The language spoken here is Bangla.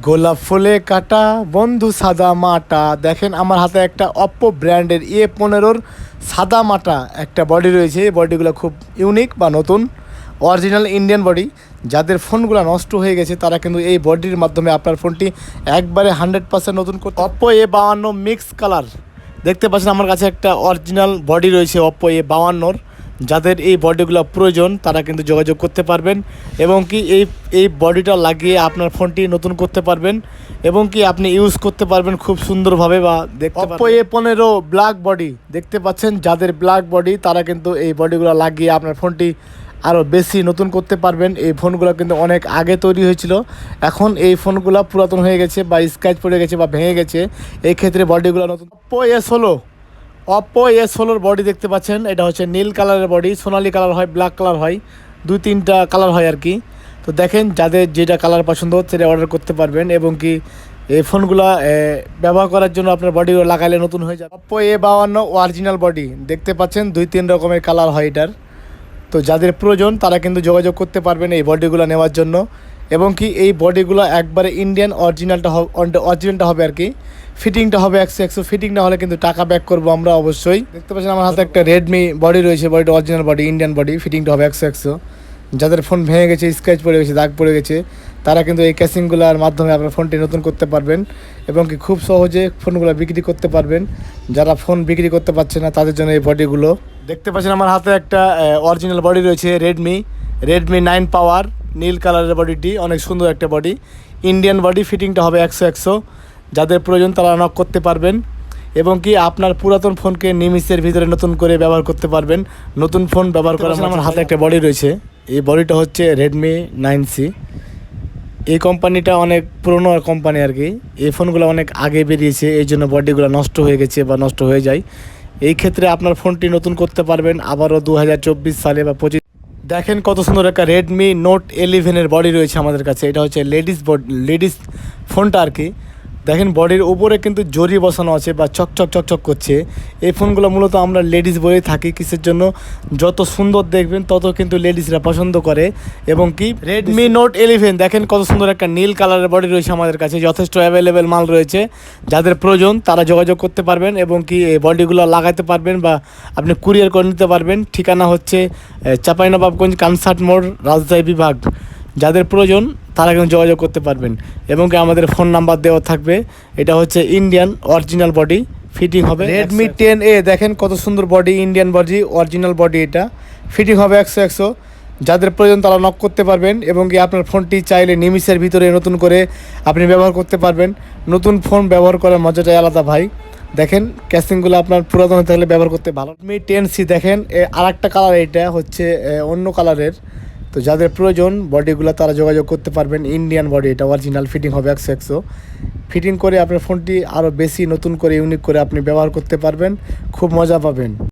গোলাপ ফুলে কাটা, বন্ধু সাদা মাটা। দেখেন আমার হাতে একটা অপ্পো ব্র্যান্ডের এ পনেরোর সাদা মাটা একটা বডি রয়েছে। এই বডিগুলো খুব ইউনিক বা নতুন অরিজিনাল ইন্ডিয়ান বডি যাদের ফোনগুলো নষ্ট হয়ে গেছে, তারা কিন্তু এই বডির মাধ্যমে আপনার ফোনটি একবারে হান্ড্রেড পার্সেন্ট নতুন করতে অপ্পো এ বাউান্ন মিক্স কালার দেখতে পাচ্ছেন আমার কাছে একটা অরিজিনাল বডি রয়েছে অপ্পো এ বাউান্নর। যাদের এই বডিগুলো প্রয়োজন তারা কিন্তু যোগাযোগ করতে পারবেন এবং কি এই এই বডিটা লাগিয়ে আপনার ফোনটি নতুন করতে পারবেন এবং কি আপনি ইউজ করতে পারবেন খুব সুন্দরভাবে বা দেখতে অপ্পো এ পনেরো ব্ল্যাক বডি দেখতে পাচ্ছেন? যাদের ব্ল্যাক বডি তারা কিন্তু এই বডিগুলো লাগিয়ে আপনার ফোনটি আরও বেশি নতুন করতে পারবেন। এই ফোনগুলো কিন্তু অনেক আগে তৈরি হয়েছিল। এখন এই ফোনগুলো পুরাতন হয়ে গেছে বা স্ক্র্যাচ পড়ে গেছে বা ভেঙে গেছে। এই ক্ষেত্রে বডিগুলো নতুন। অপ্পো এস হলো অপ্পো এস ষোলোর বডি দেখতে পাচ্ছেন। এটা হচ্ছে নীল কালারের বডি সোনালি কালার হয় ব্ল্যাক কালার হয়। দুই, তিনটা কালার হয় আর কি। তো দেখেন, যাদের যেটা কালার পছন্দ, সেটা অর্ডার করতে পারবেন এবং কি এই ফোনগুলো ব্যবহার করার জন্য আপনার বডিগুলো লাগাইলে নতুন হয়ে যাবে। অপ্পো এ বাউান্ন অরিজিনাল বডি দেখতে পাচ্ছেন, দুই, তিন রকমের কালার হয় এটার। তো যাদের প্রয়োজন, তারা কিন্তু যোগাযোগ করতে পারবেন এই বডিগুলো নেওয়ার জন্য। এবং কি এই বডিগুলো একবারে ইন্ডিয়ান অরিজিনালটা অরিজিনালটা হবে আর কি। ফিটিংটা হবে একশো একশো ফিটিং না হলে কিন্তু টাকা ব্যাক করব আমরা অবশ্যই। দেখতে পাচ্ছেন আমার হাতে একটা রেডমি বডি রয়েছে, বডিটা অরিজিনাল বডি ইন্ডিয়ান বডি ফিটিংটা হবে একশো একশো যাদের ফোন ভেঙে গেছে স্ক্র্যাচ পড়ে গেছে, দাগ পড়ে গেছে, তারা কিন্তু এই ক্যাসিংগুলোর মাধ্যমে আপনার ফোনটি নতুন করতে পারবেন এবং কি খুব সহজে ফোনগুলো বিক্রি করতে পারবেন। যারা ফোন বিক্রি করতে পারছে না, তাদের জন্য এই বডিগুলো দেখতে পাচ্ছেন আমার হাতে একটা অরিজিনাল বডি রয়েছে রেডমি রেডমি নাইন পাওয়ার নীল কালারের বডিটি অনেক সুন্দর একটা বডি ইন্ডিয়ান বডি ফিটিংটা হবে একশো একশো। যাদের প্রয়োজন তারা নক করতে পারবেন। এবং কি আপনার পুরাতন ফোনকে নিমিষের ভিতরে নতুন করে ব্যবহার করতে পারবেন। নতুন ফোন ব্যবহার করার আমার হাতে একটা বডি রয়েছে। এই বডিটা হচ্ছে রেডমি নাইন সি এই কোম্পানিটা অনেক পুরনো কোম্পানি আর কি। এই ফোনগুলো অনেক আগে বেরিয়েছে। এই জন্য বডিগুলো নষ্ট হয়ে গেছে বা নষ্ট হয়ে যায়। এই ক্ষেত্রে আপনার ফোনটি নতুন করতে পারবেন। আবারও দু হাজার চব্বিশ সালে বা পঁচিশ দেখেন কত সুন্দর একটা রেডমি নোট এলিভেনের বডি রয়েছে আমাদের কাছে। এটা হচ্ছে লেডিস লেডিস ফোনটা আর কি। দেখেন বডির উপরে কিন্তু জরি বসানো আছে বা চকচক চকচক করছে। এই ফোনগুলো মূলত আমরা লেডিস বলেই থাকি কিসের জন্য? যত সুন্দর দেখবেন তত কিন্তু লেডিসরা পছন্দ করে। এবং কি? রেডমি নোট এলিভেন দেখেন কত সুন্দর একটা নীল কালারের বডি রয়েছে আমাদের কাছে যথেষ্ট অ্যাভেলেবেল মাল রয়েছে। যাদের প্রয়োজন তারা যোগাযোগ করতে পারবেন এবং কি এই বডিগুলো লাগাতে পারবেন বা আপনি কুরিয়ার করে নিতে পারবেন। ঠিকানা হচ্ছে চাঁপাইনবাবগঞ্জ কানসার্ট মোড় রাজশাহী বিভাগ। যাদের প্রয়োজন তারা কিন্তু যোগাযোগ করতে পারবেন। এবং কি আমাদের ফোন নাম্বার দেওয়া থাকবে। এটা হচ্ছে ইন্ডিয়ান অরিজিনাল বডি ফিটিং হবে রেডমি টেন এ দেখেন কত সুন্দর body Indian body original body এটা। ফিটিং হবে একশো একশো যাদের প্রয়োজন তারা নক করতে পারবেন এবং কি আপনার ফোনটি চাইলে নিমিষের ভিতরে নতুন করে আপনি ব্যবহার করতে পারবেন। নতুন ফোন ব্যবহার করার মজাটাই আলাদা ভাই। দেখেন ক্যাসিংগুলো আপনার পুরাতন থাকলে ব্যবহার করতে ভালো। রেডমি টেন সি দেখেন আর একটা কালার এটা হচ্ছে অন্য কালারের তো যাদের প্রয়োজন বডিগুলো তারা যোগাযোগ করতে পারবেন। ইন্ডিয়ান বডি এটা অরিজিনাল ফিটিং হবে একশো একশো ফিটিং করে আপনার ফোনটি আরও বেশি নতুন করে ইউনিক করে আপনি ব্যবহার করতে পারবেন। খুব মজা পাবেন।